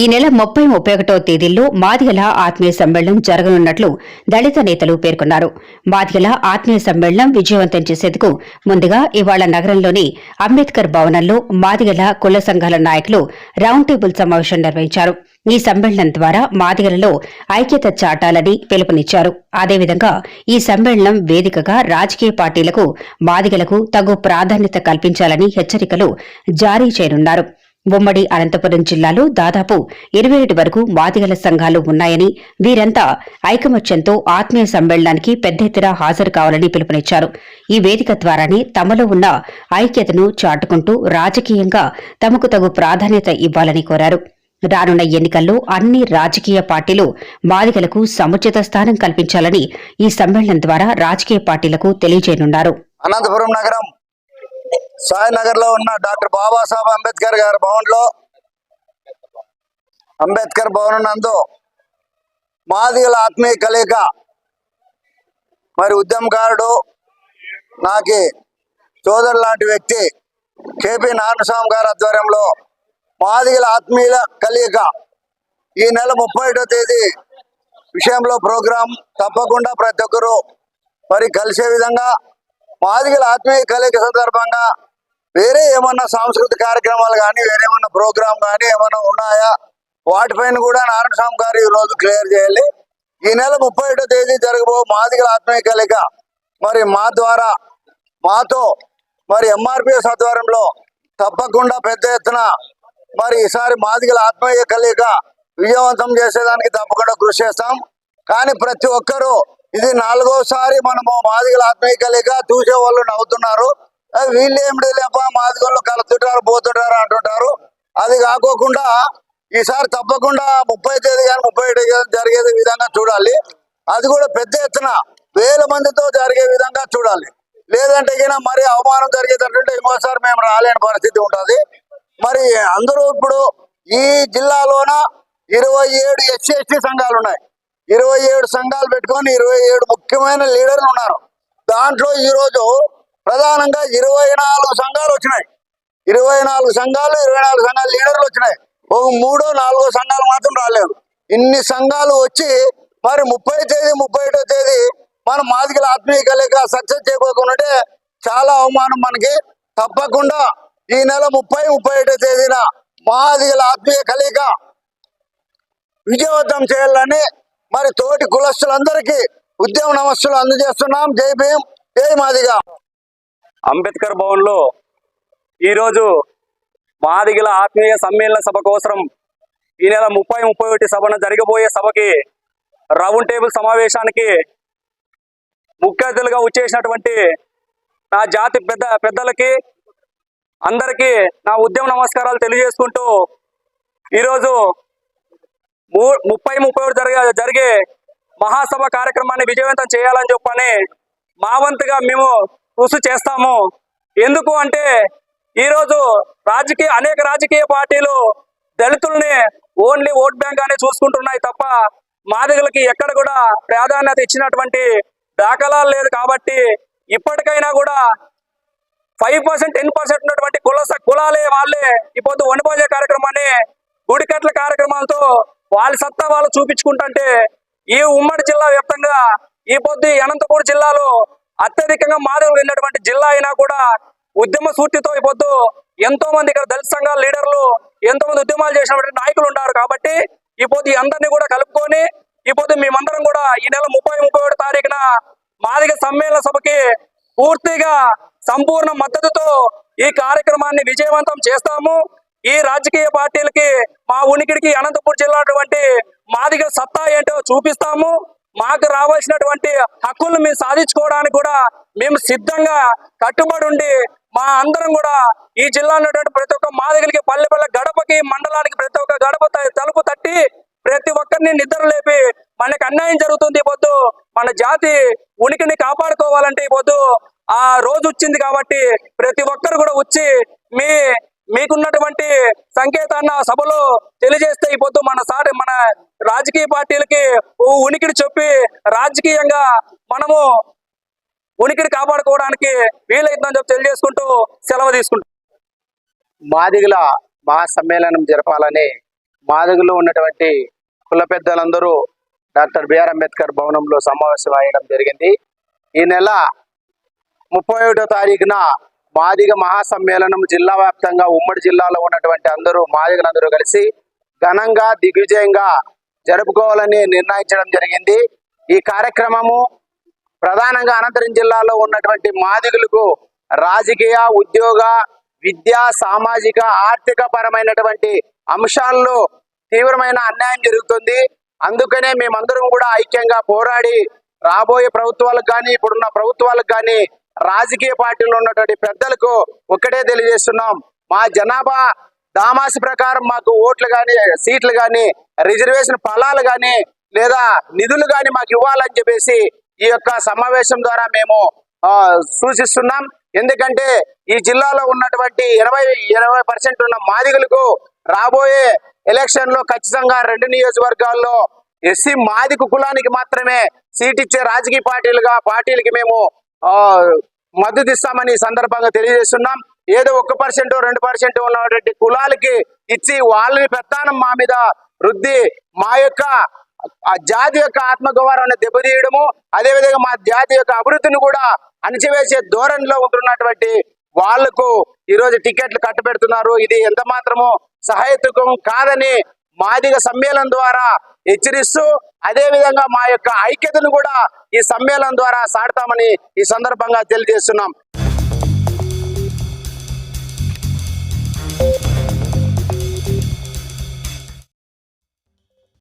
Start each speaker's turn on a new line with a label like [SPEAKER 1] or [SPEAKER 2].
[SPEAKER 1] ఈ నెల ముప్పై ముప్పై ఒకటో తేదీల్లో మాదిగల ఆత్మీయ సమ్మేళనం జరగనున్నట్లు దళిత నేతలు పేర్కొన్నారు. మాదిగల ఆత్మీయ సమ్మేళనం విజయవంతం చేసేందుకు ముందుగా ఇవాళ నగరంలోని అంబేద్కర్ భవనంలో మాదిగల కుల సంఘాల నాయకులు రౌండ్ టేబుల్ సమావేశం నిర్వహించారు. ఈ సమ్మేళనం ద్వారా మాదిగలలో ఐక్యత చాటాలని పిలుపునిచ్చారు. అదేవిధంగా ఈ సమ్మేళనం వేదికగా రాజకీయ పార్టీలకు మాదిగలకు తగు ప్రాధాన్యత కల్పించాలని హెచ్చరికలు జారీ చేయనున్నారు. ఉమ్మడి అనంతపురం జిల్లాలో దాదాపు ఇరవై ఏడు వరకు మాదిగల సంఘాలు ఉన్నాయని వీరంతా ఐకమత్యంతో ఆత్మీయ సమ్మేళనానికి పెద్ద ఎత్తున హాజరు కావాలని పిలుపునిచ్చారు. ఈ వేదిక ద్వారానే తమలో ఉన్న ఐక్యతను చాటుకుంటూ రాజకీయంగా తమకు తగు ప్రాధాన్యత ఇవ్వాలని కోరారు. రానున్న ఎన్నికల్లో అన్ని రాజకీయ పార్టీలు బాధికలకు సముచిత స్థానం కల్పించాలని ఈ సమ్మేళనం ద్వారా రాజకీయ పార్టీలకు తెలియజేయనున్నారు.
[SPEAKER 2] అనంతపురం నగరం సాయినగర్లో ఉన్న డాక్టర్ బాబాసాహెబ్ అంబేద్కర్ గారి భవన్లో అంబేద్కర్ భవన్ నందు మాదిగల ఆత్మీయ కలయిక మరి ఉద్యమకారుడు నాకి సోదరు లాంటి వ్యక్తి కేపీ నారాయణస్వామి గారి ఆధ్వర్యంలో మాదిగల ఆత్మీయుల కలయిక ఈ నెల ముప్పై తేదీ విషయంలో ప్రోగ్రాం తప్పకుండా ప్రతి ఒక్కరూ మరి కలిసే విధంగా మాదిగల ఆత్మీయ కలయిక సందర్భంగా వేరే ఏమన్నా సాంస్కృతిక కార్యక్రమాలు కానీ వేరే ఏమన్నా ప్రోగ్రామ్ కానీ ఏమన్నా ఉన్నాయా? వాటిపైన కూడా నారాయణ స్వామి గారు ఈ రోజు క్లియర్ చేయాలి. ఈ నెల ముప్పై ఒకటో తేదీ జరగబో మాదిగల ఆత్మీయ కలయిక మరి మా ద్వారా మాతో మరి ఎంఆర్పిఎస్ ఆధ్వర్యంలో తప్పకుండా పెద్ద ఎత్తున మరి ఈసారి మాదిగల ఆత్మీయ కలయిక విజయవంతం చేసేదానికి తప్పకుండా కృషి చేస్తాం. కానీ ప్రతి ఒక్కరూ ఇది నాలుగోసారి మనము మాదిగల ఆత్మీయ చూసే వాళ్ళు నవ్వుతున్నారు. వీళ్ళు ఏమిటి లేప మాదిగలు కలుతుంటారు పోతుంటారు అంటుంటారు. అది కాకోకుండా ఈసారి తప్పకుండా ముప్పై తేదీ కానీ ముప్పై ఏడు జరిగే విధంగా చూడాలి. అది కూడా పెద్ద ఎత్తున వేల మందితో జరిగే విధంగా చూడాలి. లేదంటే గిన మరి అవమానం జరిగేటట్టుంటే ఇంకోసారి మేము రాలేని పరిస్థితి ఉంటుంది. మరి అందరూ ఇప్పుడు ఈ జిల్లాలోన ఇరవై ఏడు ఎస్సీ ఎస్టీ సంఘాలు ఉన్నాయి ఇరవై ఏడు సంఘాలు పెట్టుకొని ఇరవై ఏడు ముఖ్యమైన లీడర్లు ఉన్నారు. దాంట్లో ఈరోజు ప్రధానంగా ఇరవై నాలుగు సంఘాలు వచ్చినాయి. ఇరవై నాలుగు సంఘాలు ఇరవై నాలుగు సంఘాలు లీడర్లు వచ్చినాయి. ఒక మూడో నాలుగో సంఘాలు మాత్రం రాలేదు. ఇన్ని సంఘాలు వచ్చి మరి ముప్పై తేదీ ముప్పై ఒకటో తేదీ మన మాదిగల ఆత్మీయ కలయిక సక్సెస్ చేయకోకుంటే చాలా అవమానం మనకి. తప్పకుండా ఈ నెల ముప్పై ముప్పై ఒకటో తేదీన మాదిగల ఆత్మీయ కలయిక విజయవంతం చేయాలని మరి తోటి కులస్తులందరికీ ఉద్యమ నమస్సులు అందజేస్తున్నాం. జై భీమ్ జై మాదిగా.
[SPEAKER 3] అంబేద్కర్ భవన్లో ఈరోజు మాదిగల ఆత్మీయ సమ్మేళన సభ కోసం ఈ నెల ముప్పై ముప్పై ఒకటి సభన జరగబోయే సభకి రౌండ్ టేబుల్ సమావేశానికి ముఖ్య అతిథులుగా వచ్చేసినటువంటి నా జాతి పెద్ద పెద్దలకి అందరికీ నా ఉద్యమ నమస్కారాలు తెలియజేసుకుంటూ ఈరోజు ముప్పై ముప్పై ఒకటి జరిగే జరిగే మహాసభ కార్యక్రమాన్ని విజయవంతం చేయాలని చెప్పని మా వంతుగా మేము కృషి చేస్తాము. ఎందుకు అంటే ఈరోజు రాజకీయ అనేక రాజకీయ పార్టీలు దళితుల్ని ఓన్లీ ఓట్ బ్యాంక్ అని చూసుకుంటున్నాయి తప్ప మాదిగలకి ఎక్కడ కూడా ప్రాధాన్యత ఇచ్చినటువంటి దాఖలాలు లేదు కాబట్టి ఇప్పటికైనా కూడా ఫైవ్ పర్సెంట్ టెన్ పర్సెంట్ ఉన్నటువంటి కుల కులాలే వాళ్ళే ఇప్పుడు వండిపోజే కార్యక్రమాన్ని గుడికట్ల కార్యక్రమాలతో వాళ్ళ సత్తా వాళ్ళు చూపించుకుంటుంటే ఈ ఉమ్మడి జిల్లా వ్యాప్తంగా ఈ పొద్దు ఈ అనంతపురం జిల్లాలో అత్యధికంగా మాదిరి ఉన్నటువంటి జిల్లా అయినా కూడా ఉద్యమ స్ఫూర్తితో ఈ పొద్దు ఎంతో మంది ఇక్కడ దళిత సంఘాల లీడర్లు ఎంతో మంది ఉద్యమాలు చేసినటువంటి నాయకులు ఉన్నారు కాబట్టి ఈ పొద్దు అందరినీ కూడా కలుపుకొని ఈ పొద్దు మేమందరం కూడా ఈ నెల ముప్పై ముప్పై ఒకటి తారీఖున మాదిగ సమ్మేళన సభకి పూర్తిగా సంపూర్ణ మద్దతుతో ఈ కార్యక్రమాన్ని విజయవంతం చేస్తాము. ఈ రాజకీయ పార్టీలకి మా ఉనికిడికి అనంతపూర్ జిల్లా అటువంటి మాదిగ సత్తా ఏంటో చూపిస్తాము. మాకు రావాల్సినటువంటి హక్కులను మేము సాధించుకోవడానికి కూడా మేము సిద్ధంగా కట్టుబడి ఉండి మా అందరం కూడా ఈ జిల్లా ఉన్నటువంటి ప్రతి ఒక్క మాదిగలకి పల్లె పల్లె గడపకి మండలానికి ప్రతి ఒక్క గడప తలుపు తట్టి ప్రతి ఒక్కరిని నిద్ర లేపి మనకి అన్యాయం జరుగుతుంది ఈ పొద్దు. మన జాతి ఉనికిని కాపాడుకోవాలంటే ఈ పొద్దు. ఆ రోజు వచ్చింది కాబట్టి ప్రతి ఒక్కరు కూడా వచ్చి మీ మీకున్నటువంటి సంకేతాన్ని ఆ సభలో తెలియజేస్తే ఇప్పుడు మన సారి మన రాజకీయ పార్టీలకి ఉనికిడి ఉనికిని చెప్పి రాజకీయంగా మనము ఉనికిని కాపాడుకోవడానికి వీలైతుందని చెప్పి తెలియజేసుకుంటూ సెలవు తీసుకుంటాం
[SPEAKER 4] మాదిగల మహాసమ్మేళనం జరపాలని మాదిగులు ఉన్నటువంటి కుల పెద్దలందరూ డాక్టర్ బిఆర్ అంబేద్కర్ భవనంలో సమావేశం అయ్యడం జరిగింది. ఈ నెల ముప్పై ఒకటో తారీఖున మాదిగ మహాసమ్మేళనం జిల్లా వ్యాప్తంగా ఉమ్మడి జిల్లాలో ఉన్నటువంటి అందరూ మాదిగలందరూ కలిసి ఘనంగా దిగ్విజయంగా జరుపుకోవాలని నిర్ణయించడం జరిగింది. ఈ కార్యక్రమము ప్రధానంగా అనంతరం జిల్లాలో ఉన్నటువంటి మాదిగులకు రాజకీయ ఉద్యోగ విద్యా సామాజిక ఆర్థిక పరమైనటువంటి అంశాల్లో తీవ్రమైన అన్యాయం జరుగుతుంది. అందుకనే మేమందరం కూడా ఐక్యంగా పోరాడి రాబోయే ప్రభుత్వాలకు కానీ ఇప్పుడున్న ప్రభుత్వాలకు కానీ రాజకీయ పార్టీలో ఉన్నటువంటి పెద్దలకు ఒక్కటే తెలియజేస్తున్నాం. మా జనాభా దామాసి ప్రకారం మాకు ఓట్లు కానీ సీట్లు కానీ రిజర్వేషన్ ఫలాలు కానీ లేదా నిధులు కానీ మాకు ఇవ్వాలని చెప్పేసి ఈ యొక్క సమావేశం ద్వారా మేము సూచిస్తున్నాం. ఎందుకంటే ఈ జిల్లాలో ఉన్నటువంటి ఇరవై ఇరవై పర్సెంట్ ఉన్న మాదిగలకు రాబోయే ఎలక్షన్లో ఖచ్చితంగా రెండు నియోజకవర్గాల్లో ఎస్సీ మాదిక కులానికి మాత్రమే సీట్ ఇచ్చే రాజకీయ పార్టీలుగా పార్టీలకి మేము మద్దతు ఇస్తామని ఈ సందర్భంగా తెలియజేస్తున్నాం. ఏదో ఒక పర్సెంట్ రెండు పర్సెంట్ ఉన్నటువంటి కులాలకి ఇచ్చి వాళ్ళని పెత్తానం మా మీద వృద్ధి మా యొక్క ఆ జాతి యొక్క ఆత్మగౌరవాన్ని దెబ్బతీయడము అదేవిధంగా మా జాతి యొక్క అభివృద్ధిని కూడా అణిచివేసే ధోరణిలో ఉంటున్నటువంటి వాళ్ళకు ఈరోజు టికెట్లు కట్టబెడుతున్నారు. ఇది ఎంత మాత్రము సహాయతుకం కాదని మాదిగ సమ్మేళనం ద్వారా హెచ్చరిస్తూ అదేవిధంగా మా యొక్క ఐక్యతను కూడా ఈ సమ్మేళనం ద్వారా సాడతామని ఈ సందర్భంగా తెలియజేస్తున్నాం.